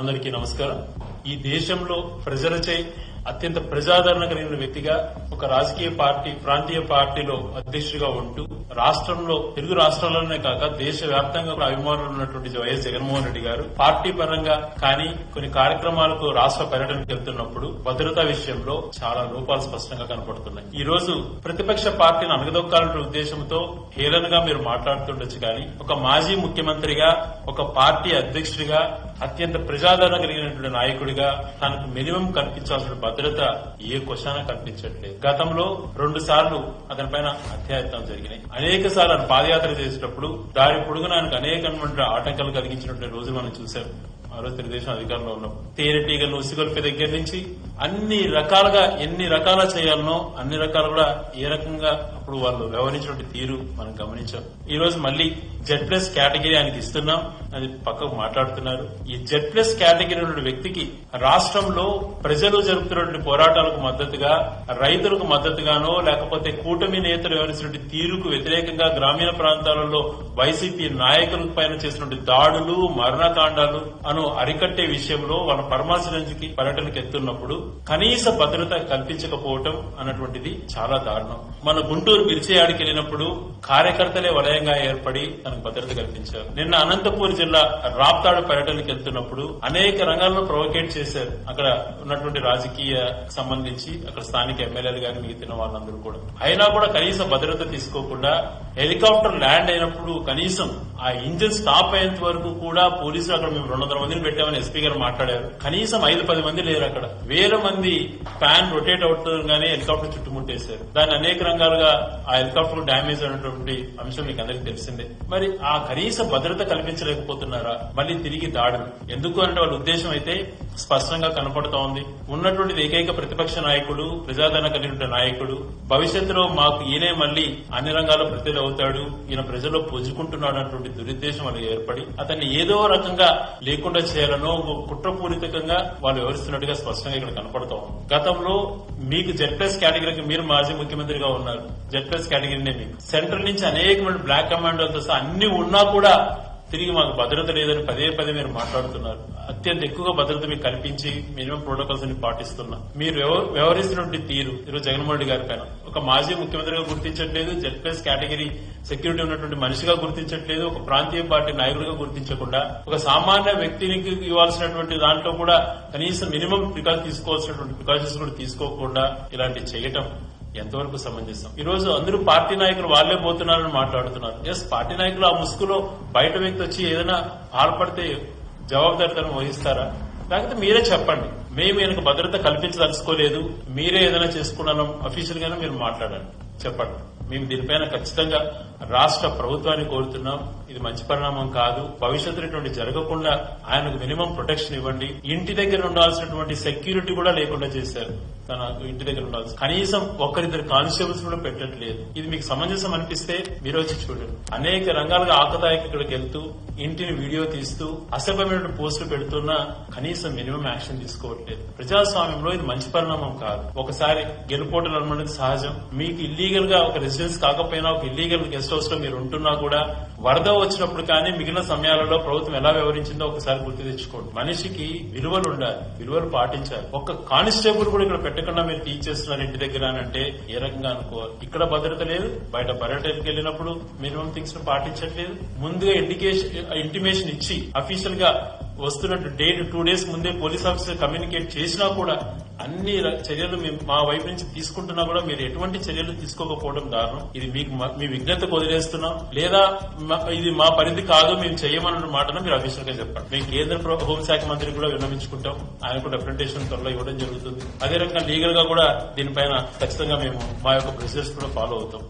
అందరికీ నమస్కారం. ఈ దేశంలో ప్రజలచే అత్యంత ప్రజాదరణ కలిగిన వ్యక్తిగా ఒక రాజకీయ పార్టీ ప్రాంతీయ పార్టీలో అధ్యక్షుడిగా ఉంటూ రాష్ట్రంలో తెలుగు రాష్ట్రాల్లోనే కాక దేశ వ్యాప్తంగా అభిమానులు ఉన్నటువంటి వైఎస్ జగన్మోహన్ రెడ్డి గారు పార్టీ పరంగా కానీ కొన్ని కార్యక్రమాలకు రాష్ట్ర పర్యటనకు వెళ్తున్నప్పుడు భద్రతా విషయంలో చాలా లోపాలు స్పష్టంగా కనపడుతున్నాయి. ఈ రోజు ప్రతిపక్ష పార్టీని అనగదొక్కాలనే ఉద్దేశంతో హేళనగా మీరు మాట్లాడుతుండొచ్చు కానీ ఒక మాజీ ముఖ్యమంత్రిగా ఒక పార్టీ అధ్యక్షుడిగా అత్యంత ప్రజాదరణ కలిగినటువంటి నాయకుడిగా తనకు మినిమం కనిపించాల్సిన భద్రత ఏ క్వశ్చన కనిపించట్లేదు. గతంలో రెండు సార్లు అతని పైన జరిగినాయి. అనేక సార్లు ఆయన పాదయాత్ర చేసేటప్పుడు దారి పొడుగున ఆయనకు అనేకమైన ఆటంకాలు కలిగించినటువంటి రోజు మనం చూసాం. ఆ రోజు తెలుగుదేశం అధికారంలో ఉన్నప్పుడు తేనెటీగలను ఉసిగొల్పే దగ్గర నుంచి అన్ని రకాలుగా ఎన్ని రకాల చేయాలనో అన్ని రకాలు కూడా ఏ రకంగా అప్పుడు వాళ్ళు వ్యవహరించినటువంటి తీరు మనం గమనించాం. ఈ రోజు మళ్ళీ జెడ్ ప్లస్ కేటగిరీ ఆయనకి ఇస్తున్నాం. అది పక్కకు మాట్లాడుతున్నారు. ఈ జెడ్ ప్లస్ కేటగిరీ ఉన్న వ్యక్తికి రాష్ట్రంలో ప్రజలు జరుపుతున్నటువంటి పోరాటాలకు మద్దతుగా రైతులకు మద్దతుగానో లేకపోతే కూటమి నేతలు వ్యవహరించినటువంటి తీరుకు వ్యతిరేకంగా గ్రామీణ ప్రాంతాలలో వైసీపీ నాయకుల పైన చేసినటువంటి దాడులు మరణకాండాలు అను అరికట్టే విషయంలో వాళ్ళ పరమాశిరంజికి పర్యటనకు ఎత్తున్నప్పుడు కనీస భద్రత కల్పించకపోవటం అన్నటువంటిది చాలా దారుణం. మన గుంటూరు బిర్చేయాడికి వెళ్ళినప్పుడు కార్యకర్తలే వలయంగా ఏర్పడి భద్రత కల్పించారు. నిన్న అనంతపూర్ జిల్లా రాప్తాడు పర్యటనకు వెళ్తున్నప్పుడు అనేక రంగాల్లో ప్రొవోకేట్ చేశారు. అక్కడ ఉన్నటువంటి రాజకీయ సంబంధించి అక్కడ స్థానిక ఎమ్మెల్యేలు గాని మిగిలిన వాళ్ళందరూ కూడా. అయినా కూడా కనీస భద్రత తీసుకోకుండా హెలికాప్టర్ ల్యాండ్ అయినప్పుడు కనీసం ఆ ఇంజిన్ స్టాప్ అయ్యేంత వరకు కూడా పోలీసులు అక్కడ మేము రెండు వందల మందిని పెట్టామని ఎస్పీ గారు మాట్లాడారు. కనీసం ఐదు పది మంది లేరు అక్కడ. వేల మంది ఫ్యాన్ రొటేట్ అవుతుండగానే హెలికాప్టర్ చుట్టుముట్టేశారు. దాన్ని అనేక రంగాలుగా ఆ హెలికాప్టర్ డ్యామేజ్ అయినటువంటి అంశం మీకు అందరికీ తెలిసిందే. మరి ఆ కనీస భద్రత కల్పించలేకపోతున్నారా? మళ్ళీ తిరిగి దాడులు ఎందుకు అంటే వాళ్ళ ఉద్దేశం అయితే స్పష్టంగా కనపడుతోంది ఉంది. ఉన్నటువంటి ఏకైక ప్రతిపక్ష నాయకుడు ప్రజాదరణ కలిగిన నాయకుడు. భవిష్యత్తులో మాకు ఈయనే మళ్ళీ అన్ని రంగాల్లో ప్రతిలు అవుతాడు. ఈయన ప్రజల్లో పుంజుకుంటున్నాడు అన్నటువంటి దురుద్దేశం వాళ్ళకి ఏర్పడి అతన్ని ఏదో రకంగా లేకుండా చేయాలనో కుట్రపూరితంగా వాళ్ళు వివరిస్తున్నట్టుగా స్పష్టంగా ఇక్కడ కనపడతాం ఉంది. గతంలో మీకు జెడ్ప్లస్ కేటగిరీకి మీరు మాజీ ముఖ్యమంత్రిగా ఉన్నారు. జెడ్ప్లస్ కేటగిరీనే మీకు. సెంట్రల్ నుంచి అనేకమైన బ్లాక్ కమాండోలతో అన్ని ఉన్నా కూడా తిరిగి మాకు భద్రత లేదని పదే పదే మీరు మాట్లాడుతున్నారు. అత్యంత ఎక్కువగా భద్రత మీకు కల్పించి మినిమం ప్రోటోకాల్స్ని పాటిస్తున్నా. మీరు వ్యవహరిస్తున్నటువంటి తీరు ఈరోజు జగన్మోహన్ రెడ్డి గారి పైన. ఒక మాజీ ముఖ్యమంత్రిగా గుర్తించట్లేదు జెడ్ ప్లస్ కేటగిరీ సెక్యూరిటీ ఉన్నటువంటి మనిషిగా గుర్తించట్లేదు ఒక ప్రాంతీయ పార్టీ నాయకుడిగా గుర్తించకుండా ఒక సామాన్య వ్యక్తికి ఇవ్వాల్సినటువంటి దాంట్లో కూడా కనీసం మినిమం ప్రికాషన్ తీసుకోవాల్సినటువంటి ప్రికాషన్స్ కూడా తీసుకోకుండా ఇలాంటి చేయటం ఎంతవరకు సమంజసం ఈరోజు అందరూ పార్టీ నాయకులు వాళ్ళే పోతున్నారని మాట్లాడుతున్నారు. ఎస్ పార్టీ నాయకులు ఆ ముసుగులో బయట వ్యక్తి వచ్చి ఏదైనా పాల్పడితే జవాబుదారితనం వహిస్తారా? లేకపోతే మీరే చెప్పండి. మేము ఈయనకు భద్రత కల్పించదలుచుకోలేదు. మీరే ఏదైనా చేసుకున్నాను అఫీషియల్ గానే మీరు మాట్లాడండి. చెప్పండి. మేము దీనిపైన ఖచ్చితంగా రాష్ట్ర ప్రభుత్వాన్ని కోరుతున్నాం. ఇది మంచి పరిణామం కాదు. భవిష్యత్తులో ఇటువంటి జరగకుండా ఆయనకు మినిమం ప్రొటెక్షన్ ఇవ్వండి. ఇంటి దగ్గర ఉండాల్సినటువంటి సెక్యూరిటీ కూడా లేకుండా చేశారు. తన ఇంటి దగ్గర ఉండాల్సి. కనీసం ఒక్కరిద్దరు కానిస్టేబుల్స్ కూడా పెట్టట్లేదు. ఇది మీకు సమంజసం అనిపిస్తే మీరు వచ్చి చూడండి. అనేక రంగాలుగా ఆకదాయక ఇక్కడికి వెళ్తూ ఇంటిని వీడియో తీస్తూ అసభ్యమైన పోస్టులు పెడుతున్నా కనీసం మినిమం యాక్షన్ తీసుకోవట్లేదు. ప్రజాస్వామ్యంలో ఇది మంచి పరిణామం కాదు. ఒకసారి గెలుపోటలు అనుకున్నది సహజం. మీకు ఇల్లీగల్గా ఒక రెసిడెన్స్ కాకపోయినా ఒక ఇల్లీగల్ గెస్ట్ హౌస్లో మీరు ఉంటున్నా కూడా వరద వచ్చినప్పుడు కానీ మిగిలిన సమయాలలో ప్రభుత్వం ఎలా వ్యవహరించిందో ఒకసారి గుర్తు తెచ్చుకోండి. మనిషికి విలువలు ఉండాలి. విలువలు పాటించాలి. ఒక్క కానిస్టేబుల్ కూడా ఇక్కడ పెట్టకుండా మీరు తీసేస్తున్నారు ఇంటి దగ్గర అని అంటే ఏ రకంగా అనుకో ఇక్కడ భద్రత లేదు బయట పర్యటనకి వెళ్ళినప్పుడు మినిమం థింగ్స్ను పాటించట్లేదు. ముందుగా ఇండికేషన్ ఇంటిమేషన్ ఇచ్చి అఫీషియల్గా వస్తున్నట్టు డేట్ టూ డేస్ ముందే పోలీస్ ఆఫీసర్ కమ్యూనికేట్ చేసినా కూడా అన్ని చర్యలు మేము మా వైపు నుంచి తీసుకుంటున్నా కూడా మీరు ఎటువంటి చర్యలు తీసుకోకపోవడం దారుణం ఇది మీకు మీ విజ్ఞతకు వదిలేస్తున్నాం లేదా ఇది మా పరిధి కాదు మేము చేయమన్న మాటను మీరు అఫీషియల్గా చెప్పండి. మేము కేంద్ర ప్ర- హోంశాఖ మంత్రి కూడా విన్నవించుకుంటాం. ఆయనకు రిప్రజెంటేషన్ త్వరలో ఇవ్వడం జరుగుతుంది. అదే రకంగా లీగల్గా కూడా దీనిపైన ఖచ్చితంగా మేము మా యొక్క ప్రొసీజర్స్ కూడా ఫాలో అవుతాం.